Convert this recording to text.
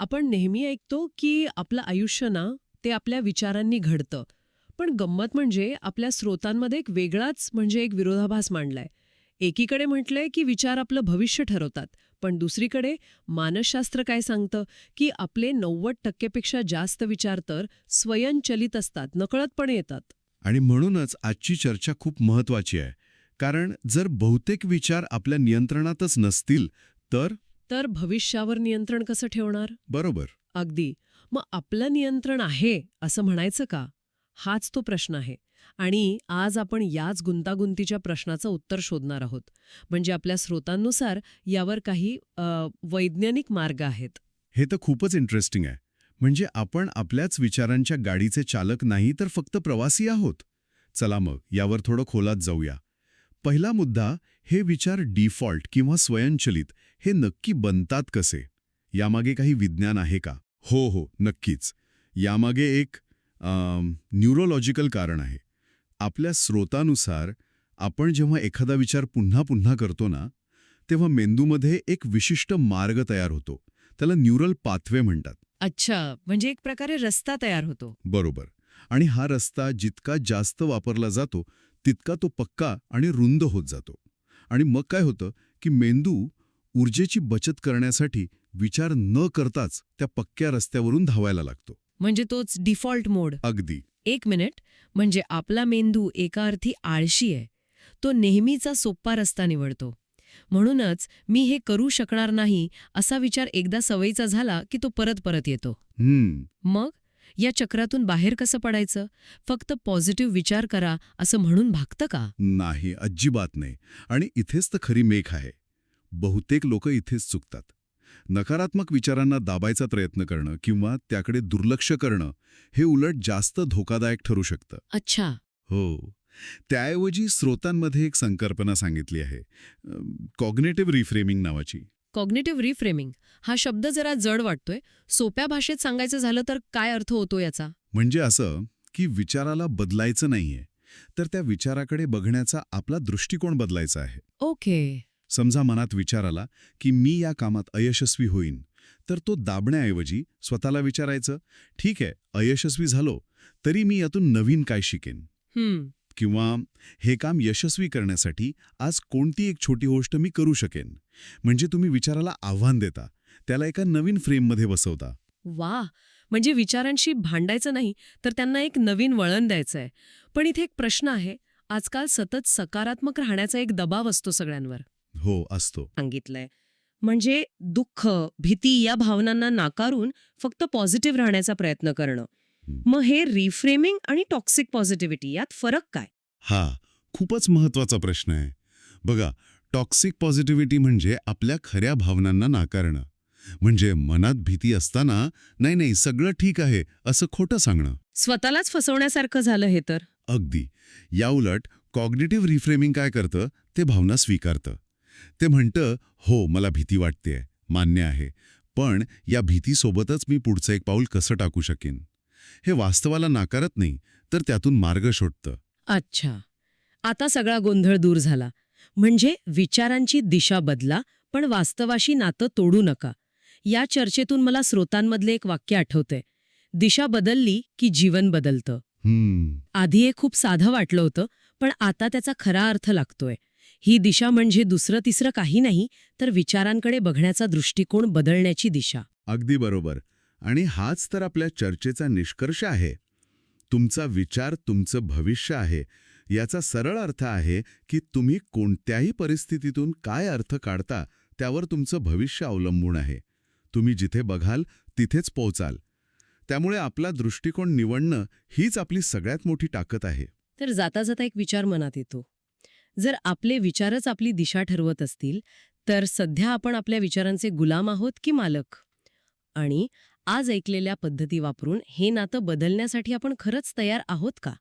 आपण नेहमी ऐकतो की आपलं आयुष्य ना ते आपल्या विचारांनी घडतं. पण गंमत म्हणजे आपल्या स्रोतांमध्ये एक वेगळाच म्हणजे एक विरोधाभास मांडलाय. एकीकडे म्हटलंय की विचार आपलं भविष्य ठरवतात पण दुसरीकडे मानसशास्त्र काय सांगतं की आपले नव्वद टक्केपेक्षा जास्त विचार तर स्वयंचलित असतात नकळतपणे येतात. आणि म्हणूनच आजची चर्चा खूप महत्वाची आहे. कारण जर बहुतेक विचार आपल्या नियंत्रणातच नसतील तर तर भविष्यावर नियंत्रण कसं ठेवणार? बरोबर. अगदी. मग आपलं नियंत्रण आहे असं म्हणायचं का? हाच तो प्रश्न आहे. आणि आज आपण याच गुंतागुंतीच्या प्रश्नाचं उत्तर शोधणार आहोत. म्हणजे आपल्या स्रोतांनुसार यावर काही वैज्ञानिक मार्ग आहेत. हे तर खूपच इंटरेस्टिंग आहे. म्हणजे आपण आपल्याच विचारांच्या गाडीचे चालक नाही तर फक्त प्रवासी आहोत. चला मग यावर थोडं खोलात जाऊया. पहिला मुद्दा हे विचार डिफॉल्ट किंवा स्वयंचलित हे नक्की बनतात कसे? यामागे काही विज्ञान आहे का? हो हो नक्कीच. यामागे एक न्यूरोलॉजिकल कारण आहे. आपल्या स्रोतानुसार आपण जेव्हा एखादा विचार पुन्हा पुन्हा करतो ना तेव्हा मेंदूमध्ये एक विशिष्ट मार्ग तयार होतो. त्याला न्यूरल पाथवे म्हणतात. अच्छा म्हणजे एक प्रकारे रस्ता तयार होतो. बरोबर. आणि हा रस्ता जितका जास्त वापरला जातो तितका तो पक्का आणि रुंद होत जातो. आणि मग काय होतं की मेंदू ऊर्जेची बचत करण्यासाठी विचार न करताच त्या पक्क्या रस्त्यावरून धावायला लागतो. म्हणजे तोच डिफॉल्ट मोड अगदी. एक मिनिट. म्हणजे आपला मेंदू एका अर्थी आळशी आहे. तो नेहमीचा सोप्पा रस्ता निवडतो. म्हणूनच मी हे करू शकणार नाही असा विचार एकदा सवयीचा झाला की तो परत परत येतो. मग? या चक्रातून बाहेर कसं पडायचं? फक्त पॉझिटिव्ह विचार करा असं म्हणून भागतं का? नाही अजिबात नाही. आणि इथेच तर खरी मेख आहे. बहुतेक लोक इथेच चुकतात. नकारात्मक विचारांना दाबायचा प्रयत्न करणं किंवा त्याकडे दुर्लक्ष करणं हे उलट जास्त धोकादायक ठरू शकतं. अच्छा. हो. त्याऐवजी स्रोतांमध्ये एक संकल्पना सांगितली आहे. कॉग्नेटिव्ह रिफ्रेमिंग नावाची. Cognitive reframing. हा शब्द जरा जड वाटतोय. सोप्या भाषेत सांगायचं झालं तर काय अर्थ होतो याचा? म्हणजे असं की विचाराला बदलायचं नाहीये तर त्या विचाराकडे बघण्याचा आपला दृष्टिकोन बदलायचा आहे. ओके. समजा मनात विचार आला की मी या कामात अयशस्वी होईन तर तो दाबण्याऐवजी स्वतःला विचारायचं ठीक आहे अयशस्वी झालो तरी मी यातून नवीन काय शिकेन? किंवा हे काम यशस्वी करण्यासाठी आज कोणती एक छोटी गोष्ट मी करू शकेन? म्हणजे तुम्ही विचाराला आव्हान देता त्याला एका नवीन फ्रेममध्ये बसवता. वा म्हणजे विचारांशी भांडायचं नाही तर त्यांना एक नवीन वळण द्यायचं आहे पण इथे एक प्रश्न आहे आजकाल सतत सकारात्मक राहण्याचा एक दबाव असतो सगळ्यांवर. हो असतो. सांगितलंय. म्हणजे दुःख भीती या भावनांना नाकारून फक्त पॉझिटिव्ह राहण्याचा प्रयत्न करणं. मग हे रिफ्रेमिंग आणि टॉक्सिक पॉझिटिव्हिटी यात फरक काय? हा खूपच महत्त्वाचा प्रश्न आहे. बघा टॉक्सिक पॉझिटिव्हिटी म्हणजे आपल्या खऱ्या भावनांना नाकारणं. म्हणजे मनात भीती असताना नाही नाही सगळं ठीक आहे असं खोटं सांगणं. स्वतःलाच फसवण्यासारखं झालं हे तर? अगदी. याउलट कॉग्नेटिव्ह रिफ्रेमिंग काय करतं? ते भावना स्वीकारतं. ते म्हणतं हो मला भीती वाटतेय मान्य आहे पण या भीतीसोबतच मी पुढचं एक पाऊल कसं टाकू शकेन? हे वास्तवाला नाकारत नाही तर त्यातून मार्ग शोधतं. अच्छा. आता सगळा गोंधळ दूर झाला. म्हणजे विचारांची दिशा बदला पण वास्तवाशी नातं तोडू नका. या चर्चेतून मला स्रोतांमधले एक वाक्य आठवतंय. दिशा बदलली की जीवन बदलतं. आधी हे खूप साधं वाटलं होतं पण आता त्याचा खरा अर्थ लागतोय. ही दिशा म्हणजे दुसरं तिसरं काही नाही तर विचारांकडे बघण्याचा दृष्टिकोन बदलण्याची दिशा. अगदी बरोबर. आणि हाच तर आपल्या चर्चेचा निष्कर्ष आहे. तुमचा विचार तुमचं भविष्य आहे. याचा सरळ अर्थ आहे की तुम्ही कोणत्याही परिस्थितीतून काय अर्थ काढता त्यावर तुमचं भविष्य अवलंबून आहे. तुम्ही जिथे बघाल तिथेच पोहोचाल. त्यामुळे आपला दृष्टिकोन निवडणं हीच आपली सगळ्यात मोठी ताकद आहे. तर जाता जाता एक विचार मनात येतो. जर आपले विचारच आपली दिशा ठरवत असतील तर सध्या आपण आपल्या विचारांचे गुलाम आहोत की मालक? आणि आज ऐकलेल्या पद्धती वापरून हे नातं बदलण्यासाठी आपण खरंच तयार आहोत का?